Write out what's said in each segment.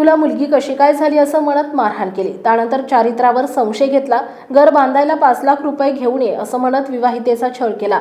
तुला मुलगी कशी काय झाली असं म्हणत मारहाण केली. त्यानंतर चारित्र्यावर संशय घेतला घर बांधायला पाच लाख रुपये घेऊन ये असं म्हणत विवाहितेचा छळ केला.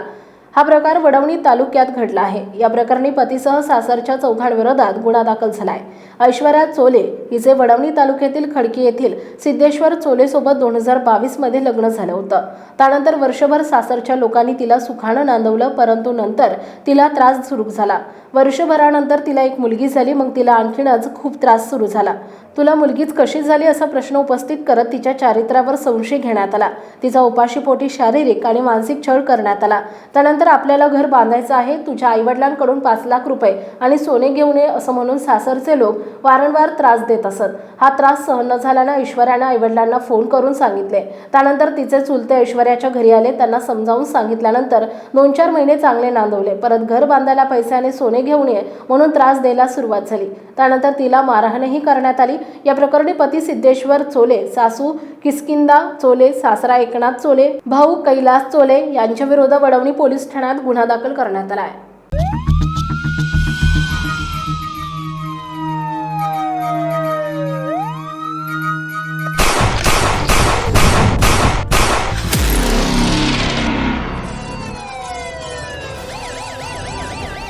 हा प्रकार वडवणी तालुक्यात घडला आहे. या प्रकरणी पतीसह सासरच्या चौघांविरोधात गुन्हा दाखल झालाय. ऐश्वर्या चोले हिचे वडवणी तालुक्यातील खडकी येथील सिद्धेश्वर चोले सोबत दोन हजार बावीसमध्ये लग्न झालं होतं. त्यानंतर वर्षभर सासरच्या लोकांनी तिला सुखानं नांदवलं परंतु नंतर तिला त्रास सुरू झाला. वर्षभरानंतर तिला एक मुलगी झाली मग तिला आणखीनच खूप त्रास सुरू झाला. तुला मुलगीच कशी झाली? असा प्रश्न उपस्थित करत तिच्या चारित्र्यावर संशय घेण्यात आला. तिचा उपाशीपोटी शारीरिक आणि मानसिक छळ करण्यात आला. त्यानंतर आपल्याला घर बांधायचं आहे. तुझ्या आईवडिलांकडून पाच लाख रुपये आणि सोने घेऊन ये असं म्हणून सासरचे लोक वारंवार त्रास देत असत. हा त्रास सहन न झाल्यानं ऐश्वर्यानं आईवडिलांना फोन करून सांगितले. त्यानंतर तिचे चुलते ऐश्वर्याच्या घरी आले. त्यांना समजावून सांगितल्यानंतर दोन चार महिने चांगले नांदवले. परत घर बांधायला पैसे आणि सोने घेऊन ये म्हणून त्रास द्यायला सुरुवात झाली. त्यानंतर तिला मारहाणही करण्यात आली. या प्रकरणी पती सिद्धेश्वर चोले सासू किस्किंदा चोले सासरा एकनाथ चोले भाऊ कैलास चोले यांच्या विरोधात वडवणी पोलीस पोलीस ठाण्यात गुन्हा दाखल करण्यात आला आहे.